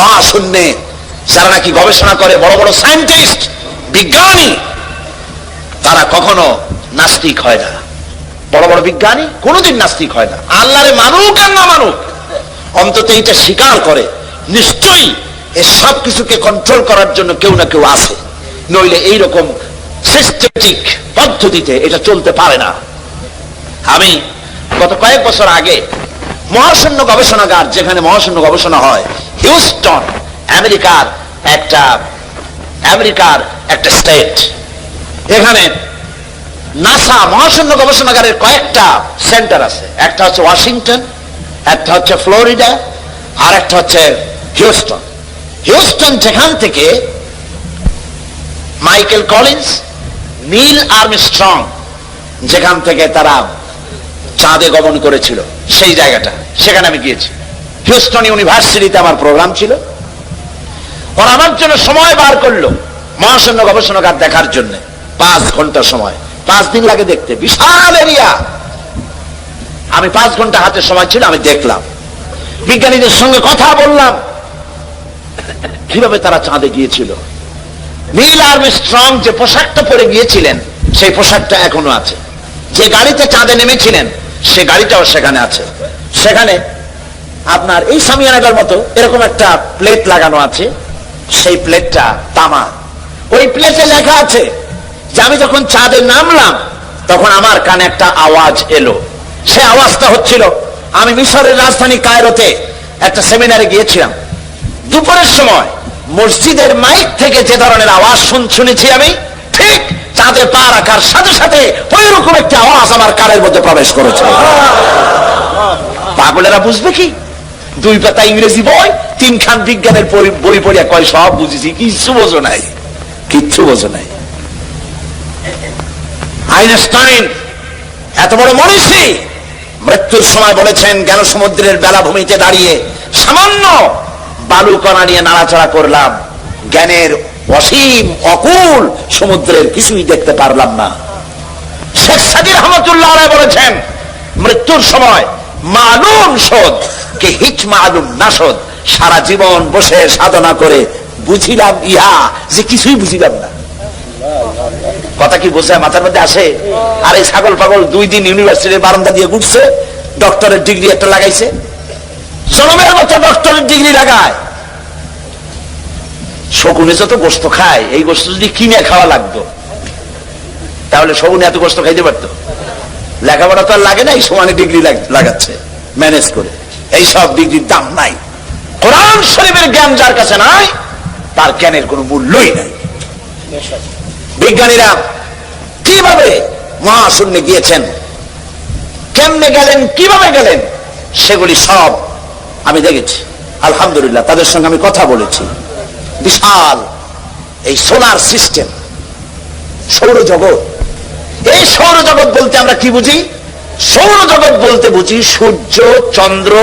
মহাশূন্যে যারা নাকি গবেষণা করে, বড় বড় সায়েন্টিস্ট, বিজ্ঞানী, তারা কখনো নাস্তিক হয় না। বড় বড় বিজ্ঞানী কোনোদিন নাস্তিক হয় না। আল্লাহরে মানুক আর না মানুক, অন্তত স্বীকার করে। নিশ্চয়ই এ সব কিছুকে কন্ট্রোল করার জন্য কেউ না কেউ নইলে এইরকম সিস্টেমেটিক পদ্ধতিতে এটা চলতে পারে না। আমি গত কয়েক বছর আগে মহাশূন্য গবেষণাগার, যেখানে মহাশূন্য গবেষণা হয় হিউস্টন, আমেরিকার একটা আমেরিকার একটা স্টেট এখানে নাসা মহাশূন্য গবেষণাগারের কয়েকটা সেন্টার আছে। একটা হচ্ছে ওয়াশিংটন, একটা হচ্ছে ফ্লোরিডা, আর একটা হচ্ছে হিউস্টন। হিউস্টন যেখান থেকে Michael Collins, Neil Armstrong যেখান থেকে তারা চাঁদে গমন করেছিল, সেই জায়গাটা। সেখানে আমি গিয়েছি। হিউস্টন ইউনিভার্সিটিতে আমার প্রোগ্রাম ছিল। ওরা আমার জন্য সময় বার করল মহাশূন্য গবেষণাগার দেখার জন্য। পাঁচ ঘণ্টা সময়। পাঁচ দিন লাগে দেখতে। বিশাল এরিয়া আমি পাঁচ ঘণ্টা হাতে সময় ছিল, আমি দেখলাম। বিজ্ঞানীদের সঙ্গে কথা বললাম। কীভাবে তারা চাঁদে গিয়েছিল? নীল আর্মি স্ট্রং যে পোশাকটা পরে গিয়েছিলেন, সেই পোশাকটা এখনও আছে। যে গাড়িতে চাঁদে নেমেছিলেন, সে গাড়িটাও সেখানে আছে। সেখানে আপনার এই সামিয়ানাটার মতো এরকম একটা প্লেট লাগানো আছে। সেই প্লেটটা তামা। ওই প্লেটে লেখা আছে যে আমি যখন চাঁদে নামলাম, তখন আমার কানে একটা আওয়াজ এলো। সে আওয়াজটা হচ্ছিল, আমি মিশরের রাজধানী কায়রোতে একটা সেমিনারে গিয়েছিলাম। দুপুরের সময় মসজিদের মাইক থেকে যে ধরনের আওয়াজ শুন শুনেছি আমি, ঠিক চাঁদে পা রাখার সাথে সাথে ওই রকম একটা আওয়াজ আমার কানের মধ্যে প্রবেশ করেছে পাগলেরা বুঝবে কি? দুই পাতা ইংরেজি বই, তিনখান বিজ্ঞানের বই পড়িয়া কয়, সব বুঝেছি, কিচ্ছু বোঝো নাই। কিচ্ছু বোঝো নাই। আইনস্টাইন, এত বড় মনীষী, মৃত্যুর সময় বলেছেন জ্ঞান সমুদ্রের বেলাভূমিতে দাঁড়িয়ে সামান্য বালু কণা নিয়ে নাড়াচাড়া করলাম। জ্ঞানের অসীম অকুল সমুদ্রের কিছুই দেখতে পারলাম না। শেখ সাদির আলাইহি বলেছেন, মৃত্যুর সময় মালুম শোধ কে হিচ মালুম না শোধ সারা জীবন বসে সাধনা করে বুঝিলাম ইহা যে কিছুই বুঝিলাম না। কথা কি বোঝায়? মাথার মধ্যে আসে? আর এই ছাগল পাগল দুই দিন ইউনিভার্সিটির বারান্দা দিয়ে ঘুরছে ডক্টরের ডিগ্রি একটা লাগাইছে। জনমের মতো ডক্টরের ডিগ্রি লাগায়। শকুনে যত গোস্ত খায়, এই গোস্ত যদি কিনে খাওয়া লাগতো, তাহলে শকুনে এত গোস্ত খাইতে পারতো। লেখাপড়া তো আর লাগে না, এই সমানে ডিগ্রি লাগাচ্ছে ম্যানেজ করে। এই সব ডিগ্রির দাম নাই। কোরআন শরীফের জ্ঞান যার কাছে নাই, তার জ্ঞানের কোনো মূল্যই নাই। বিজ্ঞানীরা কীভাবে মহাশূন্যে গিয়েছেন? কেমনে গেলেন? কীভাবে গেলেন? সেগুলি সব আমি দেখেছি। আলহামদুলিল্লাহ, তাদের সঙ্গে আমি কথা বলেছি। বিশাল এই সোলার সিস্টেম, সৌরজগৎ। এই সৌরজগৎ বলতে আমরা কি বুঝি? সৌরজগৎ বলতে বুঝি সূর্য, চন্দ্র,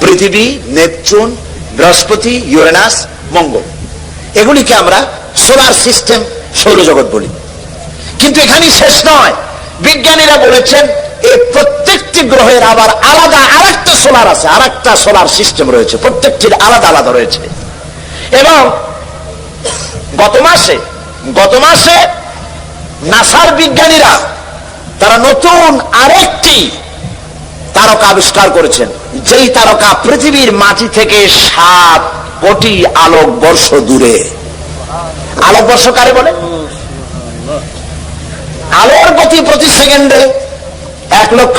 পৃথিবী, নেপচুন, বৃহস্পতি, ইউরেনাস, মঙ্গল। এগুলিকে আমরা সোলার সিস্টেম সৌরজগৎ বলি। কিন্তু এখানেই শেষ নয়। বিজ্ঞানীরা বলেছেন, এই প্রত্যেকটি গ্রহের আবার আলাদা আরেকটা সোলার আছে, আরেকটা সোলার সিস্টেম রয়েছে, প্রত্যেকটির আলাদা আলাদা রয়েছে। এবং গত মাসে গত মাসে নাসার বিজ্ঞানীরা তারা নতুন আরেকটি তারকা আবিষ্কার করেছেন, যেই তারকা পৃথিবীর মাটি থেকে সাত কোটি আলোক বর্ষ দূরে। আলোক বর্ষ কারে বলে? আলোর গতি প্রতি সেকেন্ডে এক লক্ষ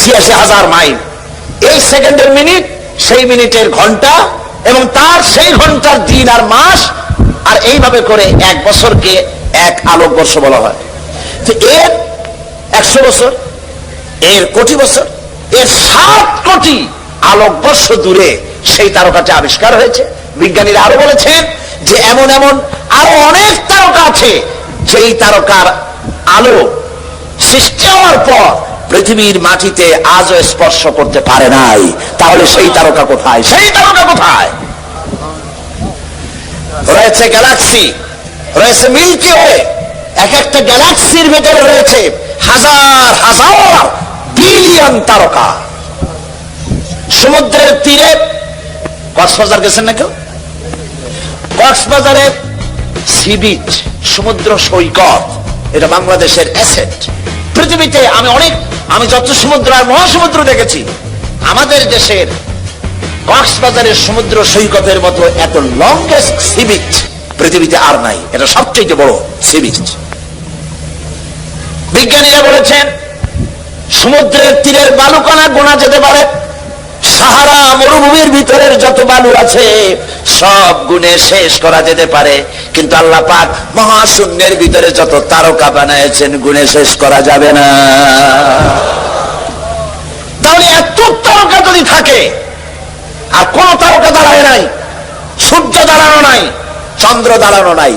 ছিয়াশি হাজার মাইল। এই সেকেন্ডের মিনিট, সেই মিনিটের ঘণ্টা এবং তার সেই ঘণ্টার দিন আর মাস, আর এইভাবে করে এক বছরকে এক আলোক বর্ষ বলা হয়। তো এর একশো বছর, এর কোটি বছর, এর সাত কোটি আলোক বর্ষ দূরে সেই তারকাটা আবিষ্কার হয়েছে। বিজ্ঞানীরা আরও বলেছেন যে এমন এমন আরও অনেক তারকা আছে, যেই তারকার আলো সৃষ্টি হওয়ার পর পৃথিবীর মাটিতে আজও স্পর্শ করতে পারে নাই। তাহলে সেই তারকা কোথায়? সেই তারকা কোথায়? রয়েছে গ্যালাক্সি, রয়েছে মিল্কি ওয়ে, এক একটা গ্যালাক্সির ভেতরে রয়েছে হাজার হাজার বিলিয়ন তারকা। সমুদ্রের তীরে কক্সবাজার গেছেন না কেউ? কক্সবাজারে সি বিচ সমুদ্র সৈকত, এটা বাংলাদেশের অ্যাসেট পৃথিবীতে আমি অনেক, আমি যত সমুদ্র আর মহাসমুদ্র দেখেছি, আমাদের দেশের কক্সবাজারের সমুদ্র সৈকতের মতো এত লংগেস্ট সি বিচ পৃথিবীতে আর নাই। এটা সবচেয়ে বড় সি বিচ বিজ্ঞানীরা বলেছেন, সমুদ্রের তীরের বালুকণা গোনা যেতে পারে। সাহারা মরুভূমির ভিতরের যত বালু আছে, সব গুণে শেষ করা যেতে পারে। কিন্তু আল্লাহ পাক মহাশূন্যের ভিতরে যত তারকা বানাইছেন গুণে শেষ করা যাবে না। তাহলে এত তারকা যদি থাকে, আর কোন তারকা দাঁড়ায় নাই, সূর্য দাঁড়ানো নাই, চন্দ্র দাঁড়ানো নাই,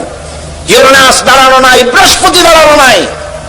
ইউরেনাস দাঁড়ানো নাই, বৃহস্পতি দাঁড়ানো নাই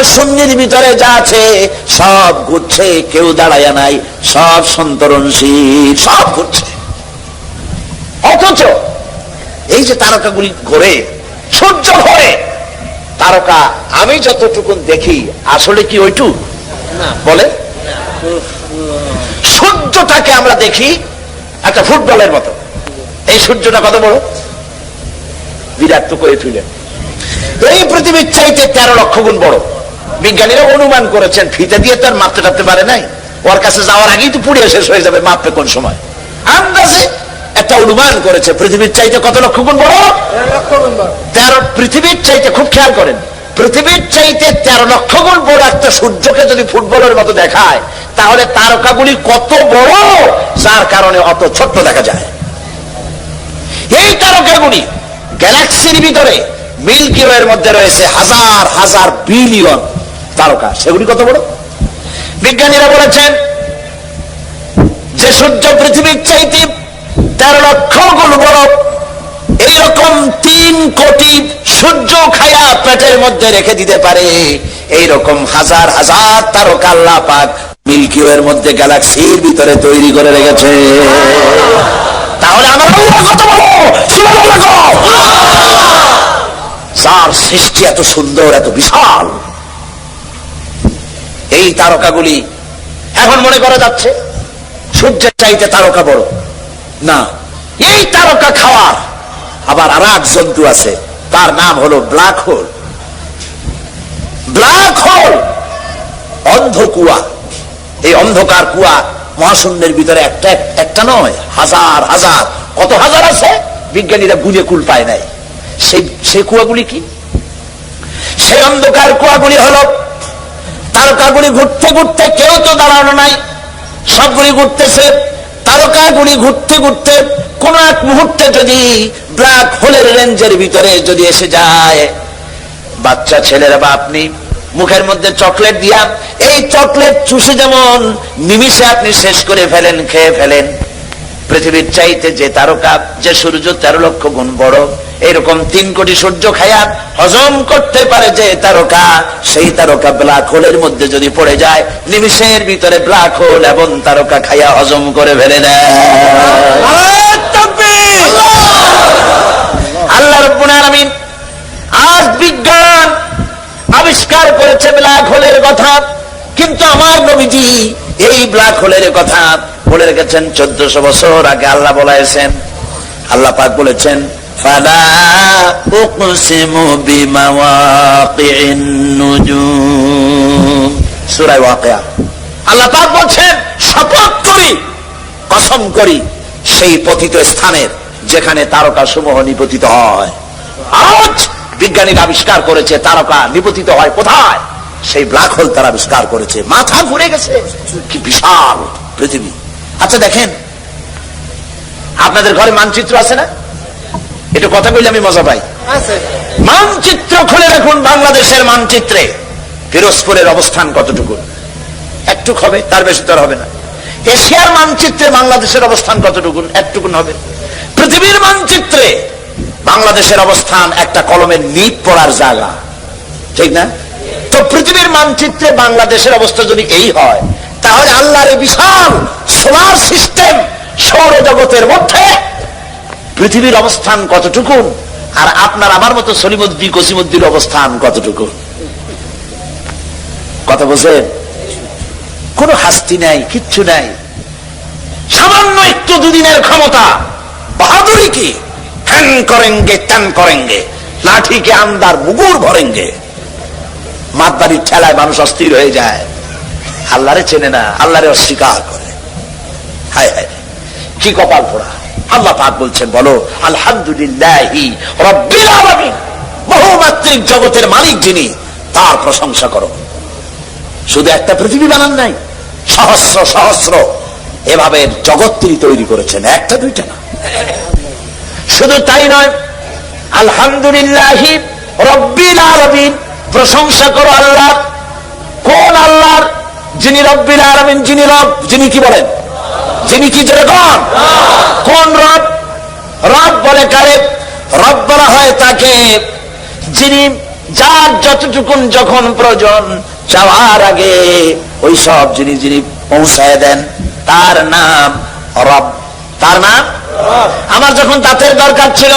মহাশূন্যের ভিতরে যা আছে সব ঘুরছে কেউ দাঁড়ায় নাই সব সন্তরণশীল সব ঘুরছে। অথচ এই যে তারকাগুলি ঘোরে সূর্য ঘোরে তারকা আমি যতটুকু দেখি আসলে কি ওইটু? বলে? সূর্যটাকে আমরা দেখি একটা ফুটবলের মতো। এই সূর্যটা কত বড়? বিরাট তো করে তুলেন এই পৃথিবীর চাইতে তেরো লক্ষ গুণ বড়। বিজ্ঞানীরা অনুমান করেছেন, ফিতে দিয়ে তো আর মাপতে টাপতে পারে নাই। ওর কাছে যাওয়ার আগেই তো পুড়িয়ে শেষ হয়ে যাবে মাপবে কোন সময়। আন্দাজে একটা অনুমান করেছে, পৃথিবীর চাইতে কত লক্ষ গুণ বড়? তেরো, পৃথিবীর চাইতে খুব খেয়াল করেন, পৃথিবীর চাইতে তেরো লক্ষ গুণ বড় একটা সূর্যকে যদি ফুটবলের মতো দেখায়, তাহলে তারকাগুলি কত বড়? যার কারণে অত ছোট্ট দেখা যায়। এই তারকাগুলি গ্যালাক্সির ভিতরে মিল্কি ওয়ের মধ্যে রয়েছে হাজার হাজার বিলিয়ন তারকা, সেগুলি কত বড়? বিজ্ঞানীরা বলেছেন যে সূর্য পৃথিবীর চাইতে তেরো লক্ষ গুণ বড়। এইরকম তিন কোটি সূর্য খায়া পেটের মধ্যে রেখে দিতে পারে। এইরকম হাজার হাজার তারকা আল্লাহ পাক মিল্কি ওয়ের মধ্যে গ্যালাক্সির ভিতরে তৈরি করে রেখেছে। তাহলে আমার যার সৃষ্টি এত সুন্দর, এত বিশাল। এই তারকাগুলি এখন মনে করা যাচ্ছে সূর্যের চাইতে তারকা বড়। না, এই তারকা খাওয়ার আবার আর এক জন্তু আছে, তার নাম হলো ব্ল্যাক হোল। ব্ল্যাক হোল, অন্ধ কুয়া। এই অন্ধকার কুয়া মহাশূন্যের ভিতরে একটা একটা নয়, হাজার হাজার, কত হাজার আছে? বিজ্ঞানীরা গুজে কুল পায় নাই। সেই সেই কুয়াগুলি কি? সেই অন্ধকার কুয়াগুলি হলো তারকাগুলি ঘুরতে ঘুরতে কেউ তো দাঁড়ানো নাই। সবগুলি ঘুরতেছে, তারকাগুলি ঘুরতে ঘুরতে কোন এক মুহূর্তে যদি ব্ল্যাক হোলের রেঞ্জের ভিতরে যদি এসে যায়, বাচ্চা ছেলেরা বা আপনি, মুখের মধ্যে চকলেট দিয়া, এই চকলেট চুষে যেমন নিমিষে আপনি শেষ করে ফেলেন, খেয়ে ফেলেন পৃথিবীর চাইতে যে তারকা, যে সূর্য তেরো লক্ষ গুণ বড়, এরকম তিন কোটি সূর্য খায়া হজম করতে পারে যে তারকা, সেই তারকা ব্ল্যাক হোলের মধ্যে যদি পড়ে যায়, নিমিষের ভিতরে ব্ল্যাক হোল এবং তারকা খাইয়া হজম করে ফেলে দেয়। আল্লাহ রব্বুল আজ বিজ্ঞান আবিষ্কার করেছে ব্ল্যাক হোলের কথা, কিন্তু আমার নবীজি এই ব্ল্যাক হোলের কথা বলে রেখেছেন, চোদ্দশো বছর আগে আল্লাহ বলাইছেন, আল্লাহ পাক বলেছেন আল্লাহ পাক বলছেন, শপথ করি, কসম করি, সেই পতিত স্থানের যেখানে তারকা সমূহ নিপতিত হয়। আজ বিজ্ঞানীরা আবিষ্কার করেছে, তারকা নিপতিত হয় কোথায়? সেই ব্ল্যাক হোল তারা আবিষ্কার করেছে। মাথা ঘুরে গেছে। কি বিশাল পৃথিবী। আচ্ছা দেখেন। আপনাদের ঘরে মানচিত্র আছে না? একটু কথা বললে আমি মজা পাই। মানচিত্র খুলে দেখুন বাংলাদেশের মানচিত্রে। ফিরোজপুরের অবস্থান কতটুকু? একটুক হবে তার বেশি তোর হবে না। এশিয়ার মানচিত্রে বাংলাদেশের অবস্থান কতটুকুন একটুকুন হবে। পৃথিবীর মানচিত্রে বাংলাদেশের অবস্থান একটা কলমের নিপ পড়ার জায়গা। ঠিক না? তো পৃথিবীর মানচিত্রে বাংলাদেশের অবস্থা যদি এই হয় তাহলে আল্লাহর বিশাল সোলার সিস্টেম সৌরজগতের মধ্যে পৃথিবীর অবস্থান কতটুকু? আর আপনার আমার মতো সলিমুদ্দি কসিমুদ্দির অবস্থান কতটুকু? কথা বলছেন কোনো হাস্তি নাই, কিচ্ছু নাই। সামান্য একটু দুদিনের ক্ষমতা। বাহাদুরি কি? হ্যান করেঙ্গে ত্যান করেঙ্গে। লাঠিকে আন্দার মুগুর ভরেঙ্গে। মাতবাড়ির ঠেলায় মানুষ অস্থির হয়ে যায়। আল্লাহরে চেনে না, আল্লাহরে অস্বীকার করে। হায় হায়, কি কপাল পোড়া। আল্লাহ পাক বলছেন, বলো, আলহামদুলিল্লাহি বহুমাত্রিক জগতের মালিক যিনি, তার প্রশংসা করো। শুধু একটা পৃথিবী বানান নাই, সহস্র সহস্র এভাবে জগৎ তিনি তৈরি করেছেন, একটা, দুইটা না। শুধু তাই নয়, আলহামদুলিল্লাহি রব্বিল আলামিন, প্রশংসা করো আল্লাহ, কোন আল্লাহর যিনি রব্বিল আলামিন, যিনি রব, যিনি কি বলেন? যিনি কি যেরকম কোন রব? রব বলে কারে? রব বলা হয় তাকে যিনি যার যতটুকুন যখন প্রয়োজন চাওয়ার আগে ওই সব যিনি যিনি পৌঁছায় দেন, তার নাম রব। তার নাম? আমার যখন দাঁতের দরকার ছিল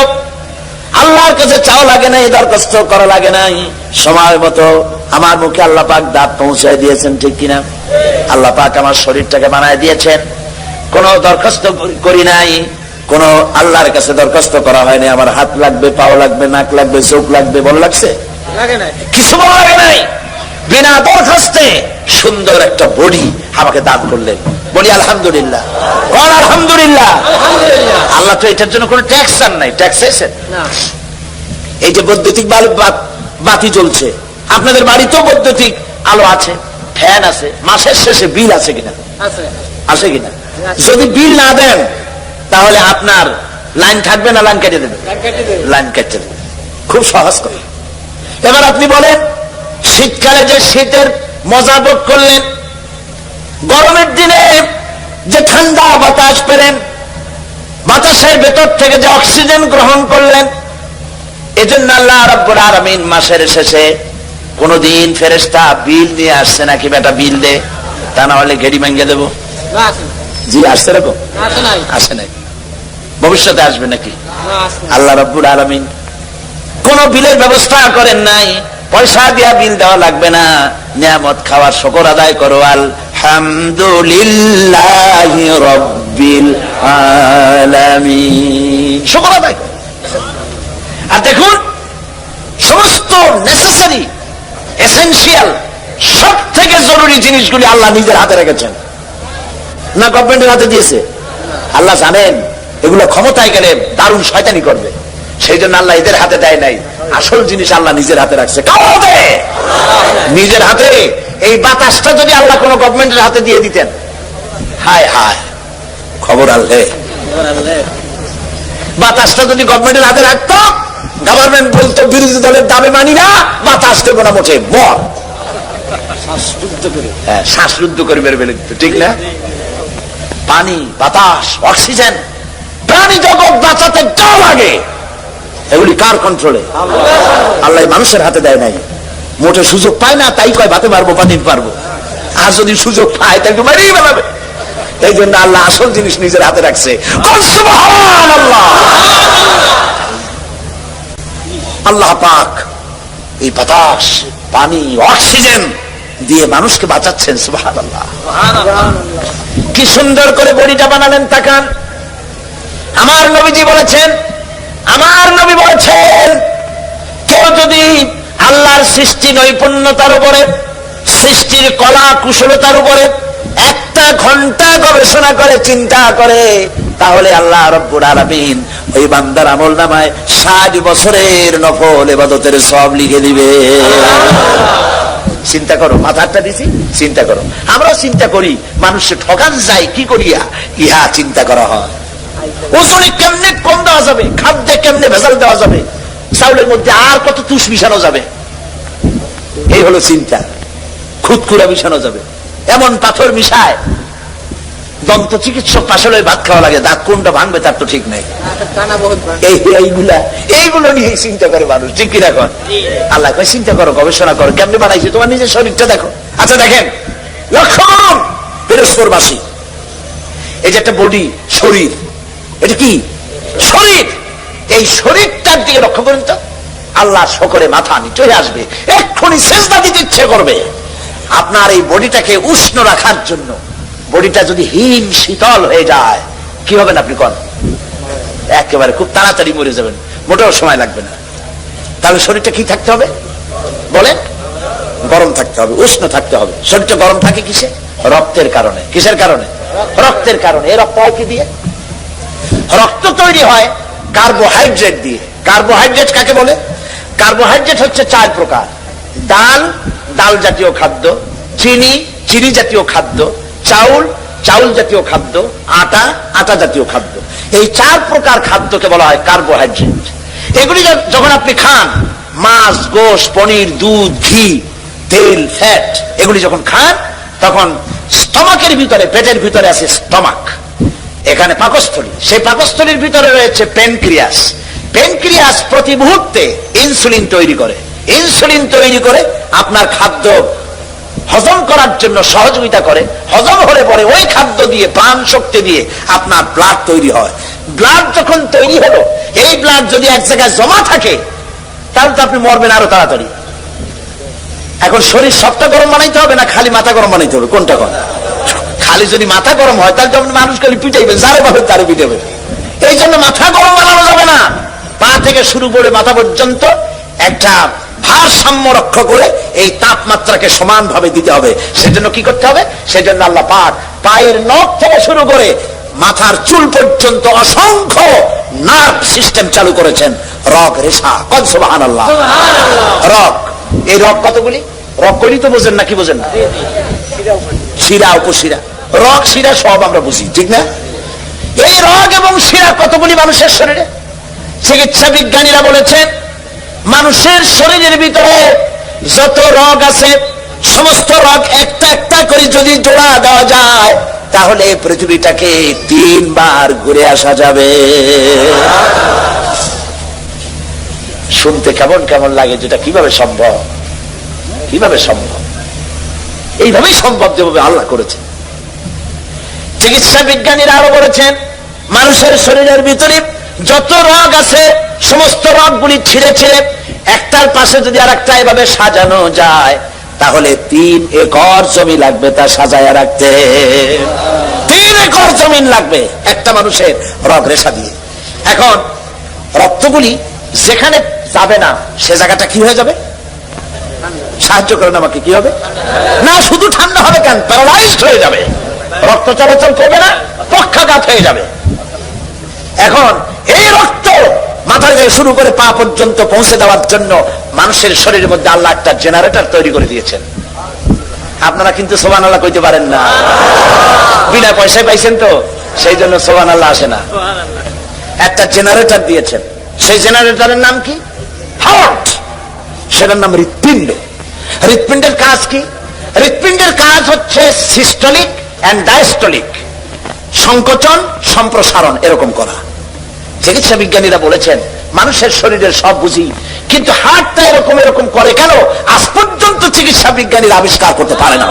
আল্লাহর কাছে চাও লাগে নাই দরখাস্ত করা লাগে নাই। সময় মতো আমার মুখে আল্লাহ পাক দাঁত পৌঁছায় দিয়েছেন ঠিক কিনা? আল্লাহ পাক আমার শরীরটাকে বানায় দিয়েছেন। কোন দরখাস্ত করি- করি নাই কোন আল্লাহর কাছে দরখাস্ত করা হয়নি। আমার হাত লাগবে পাও লাগবে নাক লাগবে চোখ লাগবে বল লাগছে? কিছু বলা লাগে নাই। বিনা দরখাস্তে সুন্দর একটা বডি আমাকে দান করলেন। বলি আলহামদুলিল্লাহ। আলহামদুলিল্লাহ। আল্লাহ তো এটার জন্য কোনো ট্যাক্স আর নাই। ট্যাক্স এসেন এই যে বৈদ্যুতিক বাতি জ্বলছে। আপনাদের বাড়িতেও বৈদ্যুতিক আলো আছে ফ্যান আছে মাসের শেষে বিল আছে কিনা? আছে। কিনা? যদি বিল না দেন তাহলে আপনার লাইন থাকবে না লাইন কেটে দেবে? লাইন কেটে দেবে। লাইন কেটে দেবে। খুব সহজ করে এবার আপনি বলেন শীতকালে যে শীতের মজা ভোগ করলেন। গরমের দিনে যে ঠান্ডা বাতাস পেলেন বাতাসের ভেতর থেকে যে অক্সিজেন গ্রহণ করলেন এজন্য আল্লাহ রব্বুল আলামিন মাসের শেষে কোনদিন ফেরেশতা বিল নিয়ে আসছে নাকি বেটা বিল দে তা না হলে ঘেড়ি ভেঙে দেবো। জি আসছে এরকম? না আসে নাই। ভবিষ্যতে আসবে নাকি। আল্লাহ রব্বুর আলমিন কোন বিলের ব্যবস্থা করেন নাই। পয়সা দিয়া বিল দেওয়া লাগবে না। নিয়ামত খাওয়ার শকর আদায় করো। আলহামদুলিল্লাহ রব্বিল আলামিন। শকর আদায় আর দেখুন, সমস্ত নেসেসারি এসেনশিয়াল সব থেকে জরুরি জিনিসগুলি আল্লাহ নিজের হাতে রেখেছেন। না গভর্নমেন্টের হাতে দিয়েছে। আল্লাহ জানেন, এগুলো ক্ষমতায় গেলে দারুণ শয়তানি করবে। সেই জন্য আল্লাহ এদের হাতে দেয় নাই। আসল জিনিস আল্লাহ নিজের হাতে রাখছে। নিজের হাতে। এই বাতাসটা যদি আল্লাহ কোন গভর্নমেন্টের হাতে দিয়ে দিতেন। হায় হায়। খবর আল্লে বাতাসটা যদি গভর্নমেন্টের হাতে রাখতো গভর্নমেন্ট বলতো বিরোধী দলের দামে মানি না বাতাস দেবো না মোটে মর। হ্যাঁ শ্বাসরুদ্ধ করে বের বেড়ে দিত ঠিক না? পানি বাতাস অক্সিজেন প্রাণী জগৎ বাঁচাতে যা লাগে। এগুলি কার কন্ট্রোলে আল্লাহ মানুষের হাতে দেয় নাই। মোটে সুযোগ পায় না, তাই কয় বাতে পারব পানি পারব আর যদি সুযোগ পায় তাকে মারিয়ে বেড়াবে এই জন্য আল্লাহ আসল জিনিস নিজের হাতে রাখছে। আল্লাহ পাক এই বাতাস, পানি, অক্সিজেন দিয়ে মানুষকে বাঁচাচ্ছেন সুবাহ আল্লাহ কি সুন্দর করে বড়িটা বানালেন তাকান। আমার নবীজি বলেছেন আমার নবী বলেছেন, কেউ যদি আল্লাহর সৃষ্টি নৈপুণ্যতার উপরে, সৃষ্টির কলা কুশলতার উপরে একটা ঘণ্টা গবেষণা করে, চিন্তা করে, তাহলে আল্লাহ রব্বুর আলামিন ওই বান্দার আমল নামায় ষাট বছরের নফল এবাদতের সব লিখে দিবে। চিন্তা করো মাথাটা দিছি? চিন্তা করো। আমরা চিন্তা করি, মানুষে ঠকান যায় কি করিয়া? ইহা চিন্তা করা হয়। ওজনে কেমনে কম দেওয়া যাবে? খাদ্যে কেমনে ভেজাল দেওয়া যাবে? চাউলের মধ্যে আর কত তুষ মিশানো যাবে? এই হলো চিন্তা। খুদকুরা মিশানো যাবে। এমন পাথর মিশায়। দন্ত চিকিৎসক পাশে ভাত খাওয়া লাগে। দাঁত কোনটা ভাঙবে তার তো ঠিক নাই। এইগুলা এইগুলো নিয়ে চিন্তা করে মানুষ। ঠিক কিনা কর আল্লাহ চিন্তা করো, গবেষণা করো। কেমনি বানাইছে? তোমার নিজের শরীরটা দেখো। আচ্ছা দেখেন। লক্ষ্য করুন বৃহস্পতিবাসী এই যে একটা বডি, শরীর। এটা কি? শরীর! এই শরীরটার দিকে লক্ষ্য করুন তো। আল্লাহ সকলে মাথা নিচে আসবে। এক্ষুনি চেষ্টা দিতে ইচ্ছে করবে। আপনার এই বডিটাকে উষ্ণ রাখার জন্য। বডিটা যদি হিম শীতল হয়ে যায়, কি হবেন আপনি কন? একেবারে খুব তাড়াতাড়ি মরে যাবেন। মোটেও সময় লাগবে না। তাহলে শরীরটা কি থাকতে হবে? বলেন। গরম থাকতে হবে, উষ্ণ থাকতে হবে। শরীরটা গরম থাকে কিসে? রক্তের কারণে। কিসের কারণে? রক্তের কারণে। এই রক্ত হয় কি দিয়ে? রক্ত তৈরি হয় কার্বোহাইড্রেট দিয়ে। কার্বোহাইড্রেট কাকে বলে? কার্বোহাইড্রেট হচ্ছে চার প্রকার। ডাল ডাল জাতীয় খাদ্য, চিনি চিনি জাতীয় খাদ্য, চাউল চাউল জাতীয় খাদ্য, আটা আটা জাতীয় খাদ্য। এই চার প্রকার খাদ্যকে বলা হয় কার্বোহাইড্রেট এগুলি যখন আপনি খান, মাছ, গোশ, পনির, দুধ, ঘি, তেল ফ্যাট এগুলি যখন খান, তখন স্টমাকের ভিতরে, পেটের ভিতরে আছে স্টমাক এখানে পাকস্থলী। সেই পাকস্থলীর ভিতরে রয়েছে পেনক্রিয়াস পেনক্রিয়াস প্রতি মুহূর্তে ইনসুলিন তৈরি করে। ইনসুলিন তৈরি করে আপনার খাদ্য হজম করার জন্য সহযোগিতা করে। হজম হলে পরে ওই খাদ্য দিয়ে, প্রাণ শক্তি দিয়ে আপনার ব্লাড তৈরি হয়। ব্লাড যখন তৈরি হলো, এই ব্লাড যদি এক জায়গায় জমা থাকে, তাহলে তো আপনি মরবেন আরও তাড়াতাড়ি। এখন শরীর সবটা গরম বানাইতে হবে না, খালি মাথা গরম বানাইতে হবে, কোনটা কোন? খালি যদি মাথা গরম হয় তাহলে যখন মানুষ খালি পিটাইবেন যারে পাবেন তারে পিটাবেন এই জন্য মাথা গরম বানানো যাবে না। পা থেকে শুরু করে মাথা পর্যন্ত একটা ভারসাম্য রক্ষা করে এই তাপমাত্রাকে সমানভাবে দিতে হবে। সেজন্য কি করতে হবে? সেজন্য আল্লাহ পাক পায়ের নখ থেকে শুরু করে মাথার চুল পর্যন্ত অসংখ্য নার্ভ সিস্টেম চালু করেছেন। রক রেশা কনসবাহান আল্লাহ রক এই রক কতগুলি? রক করি তো বোঝেন না কি বোঝেন না? শিরা উপশিরা রক, শিরা সব আমরা বুঝি, ঠিক না? এই রগ এবং শিরা কতগুলি মানুষের শরীরে? চিকিৎসা বিজ্ঞানীরা বলেছেন, মানুষের শরীরের ভিতরে যত রগ আছে, সমস্ত রগ একটা একটা করে যদি জোড়া দেওয়া যায়, তাহলে পৃথিবীটাকে তিনবার ঘুরে আসা যাবে। শুনতে কেমন কেমন লাগে যেটা কীভাবে সম্ভব? কীভাবে সম্ভব? এইভাবেই সম্ভব যেভাবে আল্লাহ করেছে। চিকিৎসা বিজ্ঞানীরা আরও বলেছেন, মানুষের শরীরের ভিতরে যত রোগ আছে, সমস্ত রোগগুলি ছিঁড়ে ছিঁড়ে একটার পাশে যদি আর একটা এভাবে সাজানো যায়, তাহলে তিন একর জমি লাগবে তা সাজায় রাখতে। তিন একর জমিন লাগবে একটা মানুষের রগ রেশা দিয়ে। এখন, রক্তগুলি যেখানে যাবে না, সে জায়গাটা কি হয়ে যাবে? সাহায্য করেন আমাকে, কি হবে? না, শুধু ঠান্ডা হবে কেন? প্যারালাইজড হয়ে যাবে। রক্ত চলাচল করবে না, পক্ষাঘাত হয়ে যাবে। এখন এই রক্ত মাথা থেকে শুরু করে পা পর্যন্ত পৌঁছে দেওয়ার জন্য মানুষের শরীরের মধ্যে আল্লাহ একটা জেনারেটর তৈরি করে দিয়েছেন। আপনারা কিন্তু সোবান আল্লাহ কইতে পারেন না। বিনা পয়সায় পাইছেন তো, সেই জন্য সোবান আল্লাহ আসে না। একটা জেনারেটর দিয়েছেন। সেই জেনারেটরের নাম কি? হার্ট সেটার নাম হৃৎপিণ্ড। হৃৎপিণ্ডের কাজ কি? হৃৎপিণ্ডের কাজ হচ্ছে সিস্টলিক সংকোচন, সম্প্রসারণ এরকম করা। চিকিৎসা বিজ্ঞানীরা বলেছেন, মানুষের শরীরের সব বুঝি, কিন্তু হার্টটা এরকম এরকম করে কেন? আজ পর্যন্ত চিকিৎসা বিজ্ঞানীরা আবিষ্কার করতে পারে না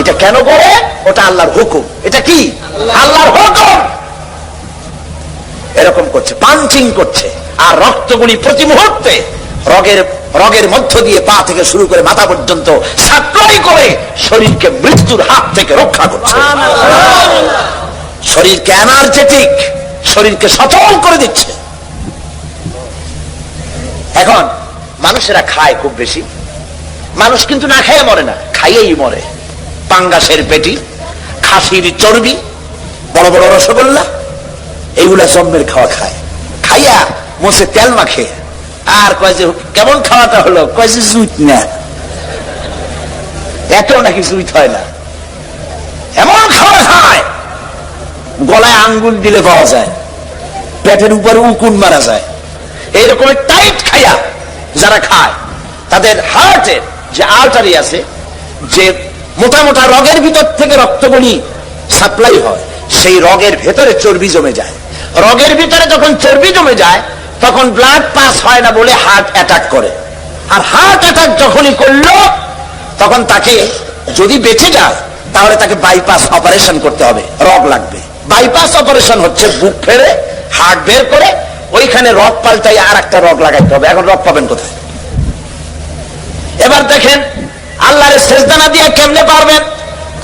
এটা কেন করে? ওটা আল্লাহর হুকুম। এটা কি? আল্লাহর হুকুম। এরকম করছে, পাঞ্চিং করছে, আর রক্তগুলি প্রতি মুহূর্তে রগের রগের মধ্য দিয়ে পা থেকে শুরু করে মাথা পর্যন্ত সাপ্লাই করে শরীরকে মৃত্যুর হাত থেকে রক্ষা করছে। শরীরকে এনার্জেটিক, শরীরকে সচল করে দিচ্ছে। এখন মানুষেরা খায় খুব বেশি। মানুষ কিন্তু না খেয়ে মরে না, খাইয়েই মরে। পাঙ্গাসের পেটি, খাসির চর্বি, বড় বড় রসগোল্লা এইগুলা জন্মের খাওয়া খায়। খাইয়া মোসে তেল মাখে আর কয় কেমন খাওয়াটা হলো? কয় যে না। এত নাকি জুইত হয় না। এমন খাওয়া খায়। গলায় আঙ্গুল দিলে পাওয়া যায়। পেটের উপরে উকুন মারা যায়। এইরকম টাইট খাইয়া যারা খায়, তাদের হার্টের যে আর্টারি আছে, যে মোটা মোটা রগের ভিতর থেকে রক্তগুলি সাপ্লাই হয়, সেই রগের ভেতরে চর্বি জমে যায়। রগের ভিতরে যখন চর্বি জমে যায় তখন ব্লাড পাস হয় না বলে হার্ট অ্যাটাক করে। আর হার্ট অ্যাটাক যখনই করল, তখন তাকে যদি বেঁচে যায়, তাহলে তাকে বাইপাস অপারেশন করতে হবে, রগ লাগবে। বাইপাস অপারেশন হচ্ছে বুক ফেরে হার্ট বের করে, ওইখানে রগ পাল্টাই আর একটা রগ লাগাইতে হবে। এখন রগ পাবেন কোথায়? এবার দেখেন, আল্লাহর শেষদানা দিয়ে কেমনে পারবেন?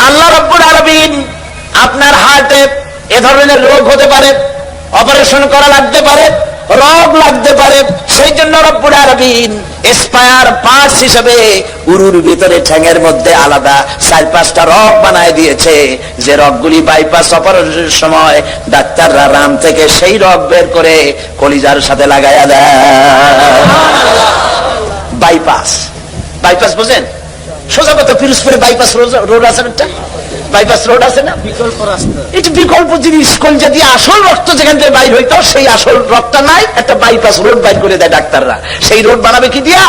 আল্লাহ রব্বুল আলমিন আপনার হার্টে এ ধরনের রোগ হতে পারে, অপারেশন করা লাগতে পারে রোগ লাগতে পারে। সেই জন্য উরুর ভিতরে ঠ্যাঙের মধ্যে আলাদা চার পাঁচটা বানায় দিয়েছে। যে বাইপাস অপারেশনের সময় ডাক্তাররা রাম থেকে সেই রগ বের করে কলিজার সাথে লাগাইয়া দেয়। বাইপাস বাইপাস বুঝেন? সোজা কথা, পিরোজপুরে বাইপাস রোড আছে একটা? বাইপাস রোড আছে না? বিকল্প রাস্তা। এটা বিকল্প জিনিস কলজা দিয়ে আসল রক্ত যেখান থেকে বাইর হইতো সেই আসল রক্তটা নাই একটা বাইপাস রোড বাইর করে দেয় ডাক্তাররা। সেই রোড বানাবে কি দিয়া?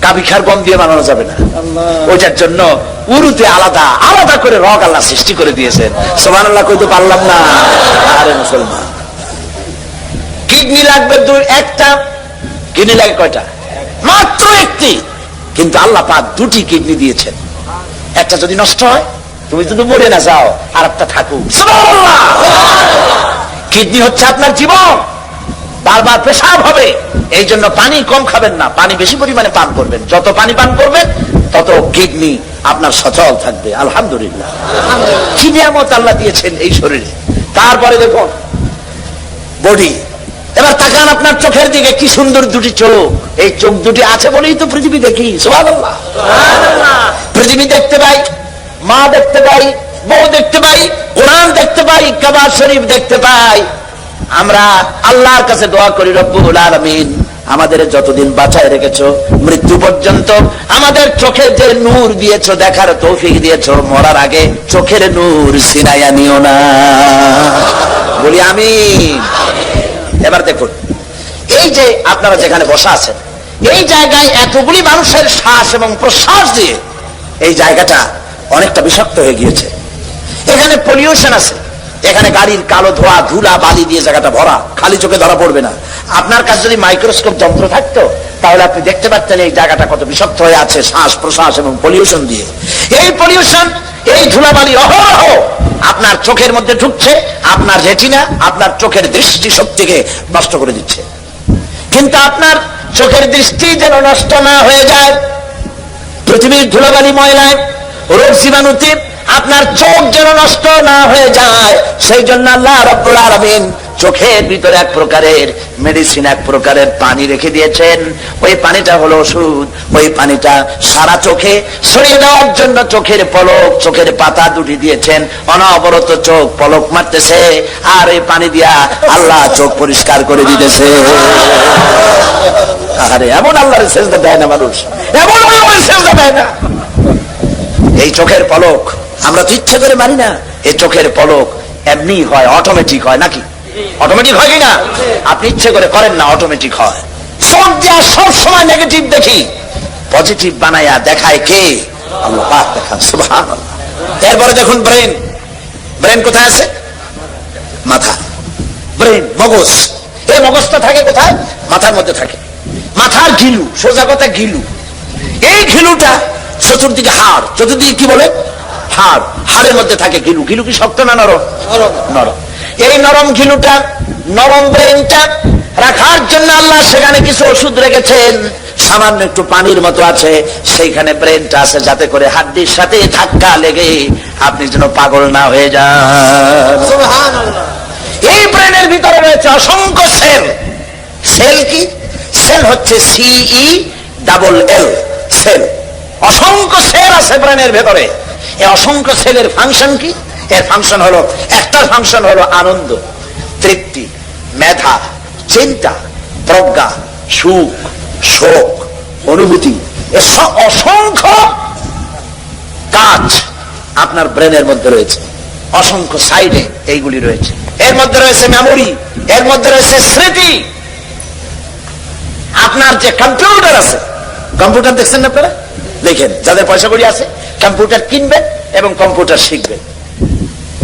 কাবিখার গম দিয়ে বানানো যাবে না। ওইটার জন্য উরুতে আলাদা আলাদা করে রগ আল্লাহ সৃষ্টি করে দিয়েছেন। সোমান আল্লাহ কইতে পারলাম না। আরে মুসলমান। কিডনি লাগবে দুই একটা। কিডনি লাগে কয়টা? মাত্র একটি। কিন্তু আল্লাহ পাক দুটি কিডনি দিয়েছেন। একটা যদি নষ্ট হয় তুমি যদি মরে না যাও আর একটা থাকুক কিডনি হচ্ছে আপনার জীবন। বারবার পেশাব হবে। এই জন্য পানি কম খাবেন না। পানি বেশি পরিমাণে পান করবেন। যত পানি পান করবেন তত কিডনি আপনার সচল থাকবে। আলহামদুলিল্লাহ। কি নিয়ামত আল্লাহ দিয়েছেন এই শরীরে? তারপরে দেখুন বডি। এবার তাকান আপনার চোখের দিকে, কি সুন্দর দুটি চোখ। এই চোখ দুটি আছে বলেই তো পৃথিবী দেখি পৃথিবী দেখতে পাই, মা দেখতে পাই, বউ দেখতে পাই, কোরআন দেখতে পাই কাবা শরীফ দেখতে পাই। আমরা আল্লাহর কাছে দোয়া করি, রব্বুল আলামিন, আমাদের যতদিন বাঁচায় রেখেছো, মৃত্যু পর্যন্ত আমাদের চোখে যে নূর দিয়েছ, দেখার তৌফিক দিয়েছ, মরার আগে চোখের নূর সিনাইয়া নিও না। বলি আমি এবার দেখুন, এই যে আপনারা যেখানে বসা আছেন, এই জায়গায় এতগুলি মানুষের শ্বাস এবং প্রশ্বাস দিয়ে এই জায়গাটা অনেকটা বিষাক্ত হয়ে গিয়েছে। এখানে পলিউশন আছে, এখানে গাড়ির কালো ধোয়া, ধুলা, বালি দিয়ে জায়গাটা ভরা, খালি চোখে ধরা পড়বে না। আপনার কাছে যদি মাইক্রোস্কোপ যন্ত্র থাকতো, তাহলে আপনি দেখতে পাচ্ছেন এই জায়গাটা কত বিষাক্ত হয়ে আছে, শ্বাস, প্রশ্বাস এবং পলিউশন দিয়ে। এই পলিউশন এই ধুলা ধুলাবালি অহরহ আপনার চোখের মধ্যে ঢুকছে, আপনার রেটিনা আপনার চোখের দৃষ্টি শক্তিকে নষ্ট করে দিচ্ছে। কিন্তু আপনার চোখের দৃষ্টি যেন নষ্ট না হয়ে যায়। পৃথিবীর ধুলাবালি ময়লায় রোগ জীবাণুতে আপনার চোখ যেন নষ্ট না হয়ে যায়, সেই জন্য আল্লাহ রব্বুল আলামিন চোখের ভিতরে এক প্রকারের মেডিসিন এক প্রকারের পানি রেখে দিয়েছেন। ওই পানিটা হলো ওষুধ। ওই পানিটা সারা চোখে সরিয়ে দেওয়ার জন্য চোখের পলক, চোখের পাতা দুটি দিয়েছেন। অনবরত চোখ পলক মারতেছে, আর এই পানি দিয়া আল্লাহ চোখ পরিষ্কার করে দিতেছে। আরে, এমন আল্লাহর সেজদা দেয় না মানুষ। এমন আল্লাহর সেজদা দেয় না। এই চোখের পলক আমরা তো ইচ্ছে করে মানি না এই চোখের পলক এমনি হয় অটোমেটিক হয়, নাকি? অটোমেটিক হয় কি না? আপনি ইচ্ছে করে করেন না অটোমেটিক হয়। চোখ দিয়া সব সময় নেগেটিভ দেখি। পজিটিভ বানায়া দেখায় কে? এরপরে দেখুন ব্রেন ব্রেন কোথায় আছে? মাথা। ব্রেন মগজ। এই মগজটা থাকে কোথায়? মাথার মধ্যে থাকে। মাথার ঘিলু, সোজা কথা ঘিলু। এই ঘিলুটা চতুর্দিকে হাড়, চতুর্দিকে কি বলে? হাড় হাড়ের মধ্যে থাকে ঘিলু। ঘিলু কি শক্ত না নরম? নরম। এই নরম ঘিলুটা নরম ব্রেনটা রাখার জন্য আল্লাহ সেখানে কিছু ওষুধ রেখেছেন। সামান্য একটু পানির মতো আছে। সেইখানে ব্রেনটা আছে যাতে করে হাড্ডির সাথে ধাক্কা লেগে আপনি যেন পাগল না হয়ে যান। এই ব্রেনের ভিতরে রয়েছে অসংখ্য সেল। সেল কি? সেল হচ্ছে C E double L cell. অসংখ্য সেল আছে ব্রেনের ভেতরে। এই অসংখ্য সেলের ফাংশন কি? এর ফাংশন হলো একটা ফাংশন হলো আনন্দ, তৃপ্তি, মেধা, চিন্তা, প্রজ্ঞা, সুখ, শোক, অনুভূতি। অসংখ্য কাজ আপনার ব্রেনের মধ্যে রয়েছে। অসংখ্য সাইডে এইগুলি রয়েছে। এর মধ্যে রয়েছে মেমোরি এর মধ্যে রয়েছে স্মৃতি। আপনার যে কম্পিউটার আছে কম্পিউটার দেখছেন না আপনারা? দেখেন, যাদের পয়সা করি আছে কম্পিউটার কিনবেন এবং কম্পিউটার শিখবেন।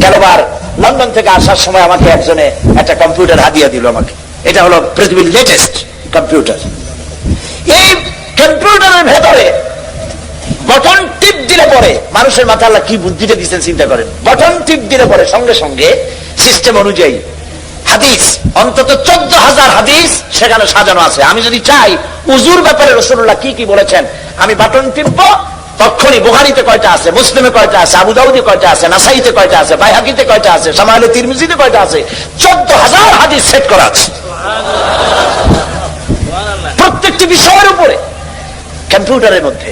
গেলবার লন্ডন থেকে আসার সময় আমাকে একজনে একটা কম্পিউটার হাদিয়া দিল আমাকে। এটা হলো পৃথিবীর লেটেস্ট কম্পিউটার এই কম্পিউটারের ভেতরে বটন টিপ দিলে পরে মানুষের মাথা আল্লাহ কি বুদ্ধিটা দিচ্ছেন চিন্তা করেন। বটন টিপ দিলে পরে সঙ্গে সঙ্গে সিস্টেম অনুযায়ী হাদিস, অন্তত চোদ্দ হাজার হাদিস সেখানে সাজানো আছে। আমি যদি চাই উজুর ব্যাপারে রসুল্লাহ কি কি বলেছেন, আমি বাটন টিপবো, তখনই বোহারিতে কয়টা আছে, মুসলিমে কয়টা আছে, আবু দাউদে কয়টা আছে, নাসাইতে কয়টা আছে, বাইহাকিতে কয়টা আছে সামাইলে তিরমিজিতে কয়টা আছে, চোদ্দ হাজার হাদিস সেট করা আছে। প্রত্যেকটি বিষয়ের উপরে কম্পিউটারের মধ্যে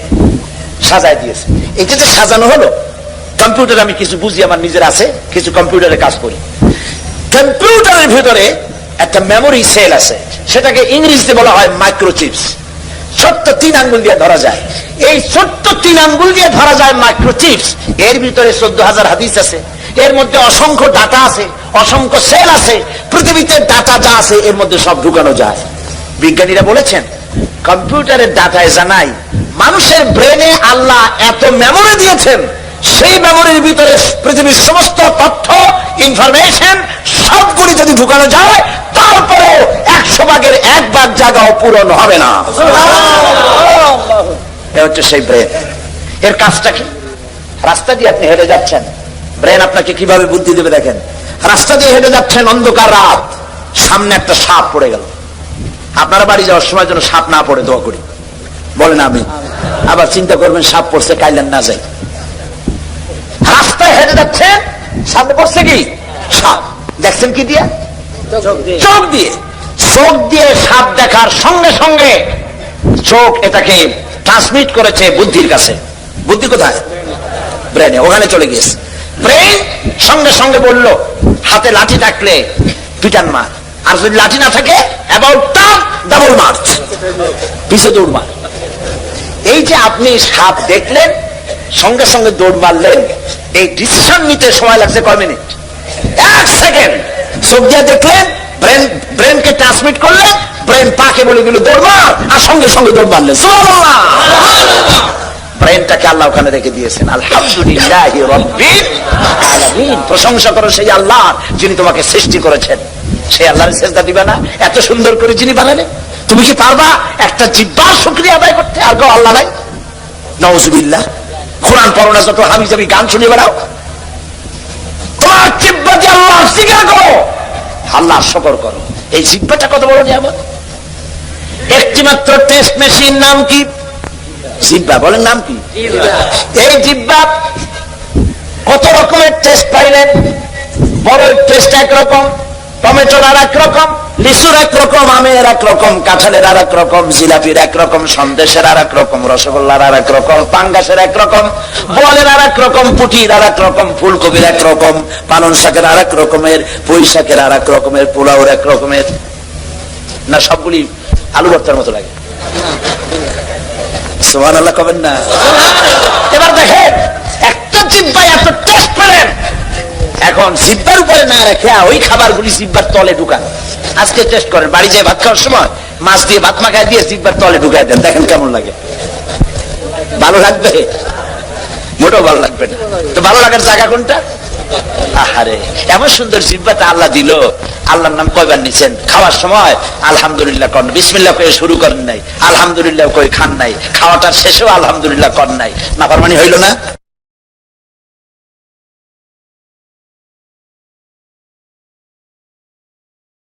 সাজায় দিয়েছে। এটা যে সাজানো হলো, কম্পিউটার আমি কিছু বুঝি, আমার নিজের আছে, কিছু কম্পিউটারে কাজ করি। কম্পিউটারের ভিতরে একটা মেমোরি সেল আছে। সেটাকে ইংরেজিতে বলা হয় মাইক্রোচিপস ছোট্ট তিন আঙ্গুল দিয়ে ধরা যায়। এই ছোট্ট তিন আঙ্গুল দিয়ে ধরা যায় মাইক্রোচিপস এর ভিতরে চোদ্দ হাজার হাদিস আছে। এর মধ্যে অসংখ্য ডাটা আছে, অসংখ্য সেল আছে। পৃথিবীতে ডাটা যা আছে, এর মধ্যে সব ঢুকানো যায়। বিজ্ঞানীরা বলেছেন কম্পিউটারের ডাটায় জানাই, মানুষের ব্রেনে আল্লাহ এত মেমোরি দিয়েছেন সেই মেমোরির ভিতরে পৃথিবীর সমস্ত তথ্য ইনফরমেশন সবগুলি যদি ঢুকানো যায়, তারপরেও একশো ভাগের এক ভাগ জায়গাও পূরণ হবে না। হচ্ছে সেই ব্রেন এর কাজটা কি? রাস্তা দিয়ে আপনি হেঁটে যাচ্ছেন। ব্রেন আপনাকে কীভাবে বুদ্ধি দেবে দেখেন? রাস্তা দিয়ে হেঁটে যাচ্ছেন অন্ধকার রাত। সামনে একটা সাপ পড়ে গেল। আপনারা বাড়ি যাওয়ার সময় যেন সাপ না পড়ে, দোয়া করি। বলেন আমি আবার চিন্তা করবেন, সাপ পড়ছে, কাইলেন না যাই। রাস্তায় হেঁটে যাচ্ছেন সামনে পড়ছে কি? সাপ। দেখছেন কি দিয়ে? চোখ দিয়ে। চোখ দিয়ে। সাপ দেখার সঙ্গে সঙ্গে চোখ এটাকে ট্রান্সমিট করেছে বুদ্ধির কাছে। বুদ্ধি কোথায়? ব্রেনে ওখানে চলে গিয়েছে। ব্রেন সঙ্গে সঙ্গে বলল হাতে লাঠি থাকলে পিটান মার। আর যদি লাঠি না থাকে অ্যাবাউট ডাবল মার্চ পিছে দৌড় মার। এই যে আপনি সাপ দেখলেন সঙ্গে সঙ্গে দৌড় মারলেন এই ডিসিশন নিতে সময় লাগছে কয় মিনিট এক সেকেন্ড চোখ দেখলেন ব্রেন ট্রান্সমিট করলেন ব্রেন পাকে বলে দৌড় মার! আর সঙ্গে সঙ্গে দৌড় যিনি তোমাকে সৃষ্টি করেছেন। সেই আল্লাহর সেজদা দিবে না। এত সুন্দর করে যিনি বানালেন তুমি কি পারবা একটা জিব্বার শুক্রিয়া আদায় করতে? আর কেউ আল্লাহ নাই? নওজুবিল্লাহ কোরআন পড়ো না, যত হাবি যাবি গান শুনে বেড়াও। তোমার দিয়ে আল্লাহ স্বীকার করো। আল্লাহ শকর করো। এই জিব্বাটা কত বড় নিয়ামত? একটি মাত্র টেস্ট মেশিন নাম কি? জিব্বা, বলেন নাম কি? এই জিব্বা কত রকমের টেস্ট পাইলেন? বড়ের টেস্ট একরকম টমেটোর এক রকম লিচুর এক রকম আমের এক রকম কাঁঠালের আর এক রকম জিলাপির এক রকম সন্দেশের আর এক রকম রসগোল্লার আর এক রকম পাঙ্গাসের এক রকম বলের আর এক রকম পুটির আর এক রকম ফুলকপির এক রকম পালন শাকের আর এক রকমের পুঁই শাকের আর এক রকমের পোলাওর এক রকমের না সবগুলি আলু ভর্তার মতো লাগে সোহান আল্লাহ কবেন না এবার দেখেন একটা জিব্বায় এত টেস্ট পেলেন এখন জিব্বার উপরে না রেখে ওই খাবারগুলি জিব্বার তলে ঢুকান। আজকে টেস্ট করেন, বাড়ি যায় ভাত খাওয়ার সময় মাছ দিয়ে ভাত মাখায় দিয়ে জিব্বার তলে ঢুকাই দেন, দেখেন কেমন লাগে। ভালো লাগবে? মোটেও ভালো লাগবে না। তো ভালো লাগার জায়গা কোনটা? আহারে, এমন সুন্দর জিব্বাটা আল্লাহ দিল। আল্লাহর নাম কয়বার নিছেন? খাওয়ার সময় আলহামদুলিল্লাহ করেন বিসমিল্লাহ করে শুরু করেন নাই। আলহামদুলিল্লাহ কই খান নাই। খাওয়াটার শেষেও আলহামদুলিল্লাহ করেন নাই। না মানে হইল না?